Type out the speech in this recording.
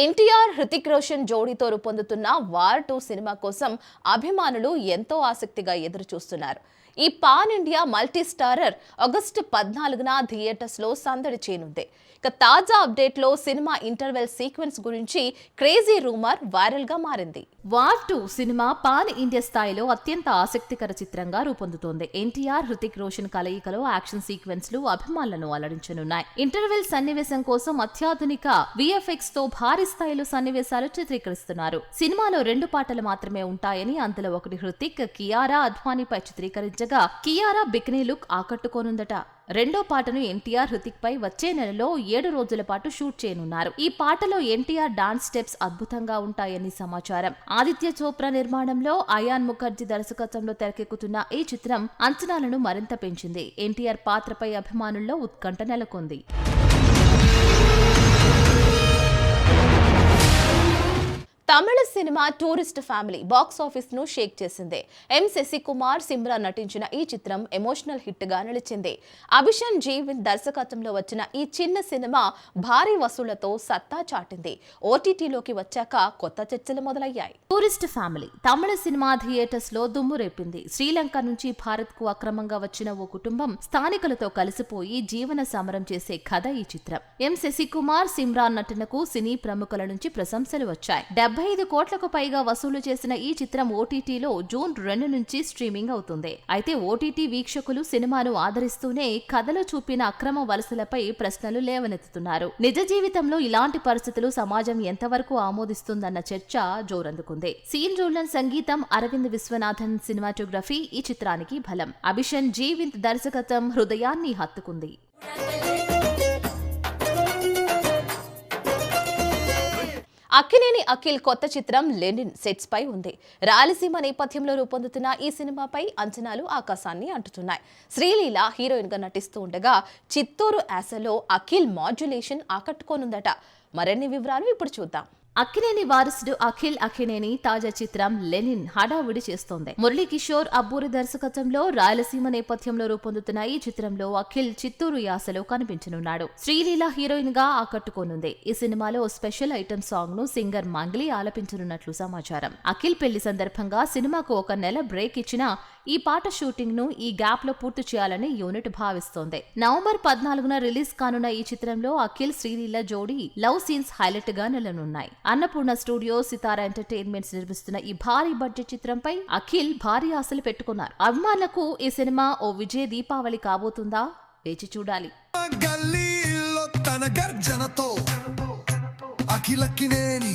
ఎన్టీఆర్ హృతిక్ రోషన్ జోడీతో రూపొందుతున్న war two cinema కోసం అభిమానులు ఎంతో ఆసక్తిగా ఎదురు చూస్తున్నారు ఈ pan India multi starrer August పద్నాలుగున థియేటర్స్లో సందడి చేయనుంది. ఇక తాజా అప్డేట్లో సినిమా ఇంటర్వెల్ సీక్వెన్స్ గురించి క్రేజీ రూమర్ వైరల్గా మారింది. War two cinema pan India స్థాయిలో అత్యంత ఆసక్తికర చిత్రంగా రూపొందుతోంది. ఎన్టీఆర్ హృతిక్ రోషన్ కలయికలో యాక్షన్ సీక్వెన్స్లు అభిమానులను అలరించనున్నాయి. ఇంటర్వెల్ సన్నివేశం కోసం అత్యాధునిక విఎఫ్ఎక్స్తో భారీ స్థాయిలో సన్నివేశాలు చిత్రీకరిస్తున్నారు. సినిమాలో రెండు పాటలు మాత్రమే ఉంటాయని అందులో ఒకటి హృతిక్ కియారా అద్వానీపై చిత్రీకరించగా కియారా బిక్నీ లుక్ ఆకట్టుకోనుందట. రెండో పాటను ఎన్టీఆర్ హృతిక్ పై వచ్చే నెలలో ఏడు రోజుల పాటు షూట్ చేయనున్నారు. ఈ పాటలో ఎన్టీఆర్ డాన్స్ స్టెప్స్ అద్భుతంగా ఉంటాయని సమాచారం. ఆదిత్య చోప్రా నిర్మాణంలో అయాన్ ముఖర్జీ దర్శకత్వంలో తెరకెక్కుతున్న ఈ చిత్రం అంచనాలను మరింత పెంచింది. ఎన్టీఆర్ పాత్రపై అభిమానుల్లో ఉత్కంఠ నెలకొంది. తమిళ సినిమా టూరిస్ట్ ఫ్యామిలీ బాక్స్ ఆఫీస్ను షేక్ చేసింది. ఎం శశికుమార్ సిమ్రాన్ నటించిన ఈ చిత్రం ఎమోషనల్ హిట్గా నిలిచింది. అభిషన్ జీవిన్ దర్శకత్వంలో వచ్చిన ఈ చిన్న సినిమా భారీ వసూళ్ళతో సత్తా చాటింది. ఓటీటీలోకి వచ్చాక కొత్త చర్చలు మొదలయ్యాయి. టూరిస్ట్ ఫ్యామిలీ తమిళ సినిమా థియేటర్స్లో దుమ్ము రేపింది. శ్రీలంక నుంచి భారత్కు అక్రమంగా వచ్చిన ఓ కుటుంబం స్థానికులతో కలిసిపోయి జీవన సమరం చేసే కథ ఈ చిత్రం. ఎం శశికుమార్ సిమ్రాన్ నటనకు సినీ ప్రముఖుల నుంచి ప్రశంసలు వచ్చాయి. డెబ్బై ఐదు కోట్లకు పైగా వసూలు చేసిన ఈ చిత్రం ఓటీటీలో జూన్ రెండు నుంచి స్ట్రీమింగ్ అవుతుంది. అయితే ఓటీటీ వీక్షకులు సినిమాను ఆదరిస్తూనే కథలో చూపిన అక్రమ వలసలపై ప్రశ్నలు లేవనెత్తుతున్నారు. నిజ జీవితంలో ఇలాంటి పరిస్థితులు సమాజం ఎంతవరకు ఆమోదిస్తుందన్న చర్చ జోరందుకుంది. సీన్ రోలన్ సంగీతం అరవింద్ విశ్వనాథన్ సినిమాటోగ్రఫీ ఈ చిత్రానికి బలం. అభిషన్ జీవింత్ దర్శకత్వం హృదయాన్ని హత్తుకుంది. అక్కినేని అఖిల్ కొత్త చిత్రం లెనిన్ సెట్స్ పై ఉంది. రాయలసీమ నేపథ్యంలో రూపొందుతున్న ఈ సినిమాపై అంచనాలు ఆకాశాన్ని అంటుతున్నాయి. శ్రీలీల హీరోయిన్గా నటిస్తూ ఉండగా చిత్తూరు యాసలో అఖిల్ మాడ్యులేషన్ ఆకట్టుకోనుందట. మరిన్ని వివరాలు ఇప్పుడు చూద్దాం. అక్కినేని వారసుడు అఖిల్ అఖినేని తాజా చిత్రం లెనిన్ హడావుడి చేస్తోంది. మురళీ కిషోర్ అబ్బూరి దర్శకత్వంలో రాయలసీమ నేపథ్యంలో రూపొందుతున్న ఈ చిత్రంలో అఖిల్ చిత్తూరు యాసలో కనిపించనున్నాడు. శ్రీలీల హీరోయిన్గా ఆకట్టుకోనుంది. ఈ సినిమాలో స్పెషల్ ఐటమ్ సాంగ్ను సింగర్ మంగ్లీ ఆలపించనున్నట్లు సమాచారం. అఖిల్ పెళ్ళి సందర్భంగా సినిమాకు ఒక నెల బ్రేక్ ఇచ్చిన ఈ పాట షూటింగ్ను ఈ గ్యాప్లో పూర్తి చేయాలని యూనిట్ భావిస్తోంది. నవంబర్ పద్నాలుగున రిలీజ్ కానున్న ఈ చిత్రంలో అఖిల్ శ్రీలీల జోడీ లవ్ సీన్స్ హైలైట్గా నిలనున్నాయి. అన్నపూర్ణ స్టూడియో సితార ఎంటర్టైన్మెంట్స్ నిర్మిస్తున్న ఈ భారీ బడ్జెట్ చిత్రంపై అఖిల్ భారీ ఆశలు పెట్టుకున్నారు. అభిమానులకు ఈ సినిమా ఓ విజయ దీపావళి కాబోతుందా? వేచి చూడాలి. గల్లీలో తన గర్జనతో అఖిలక్కినేని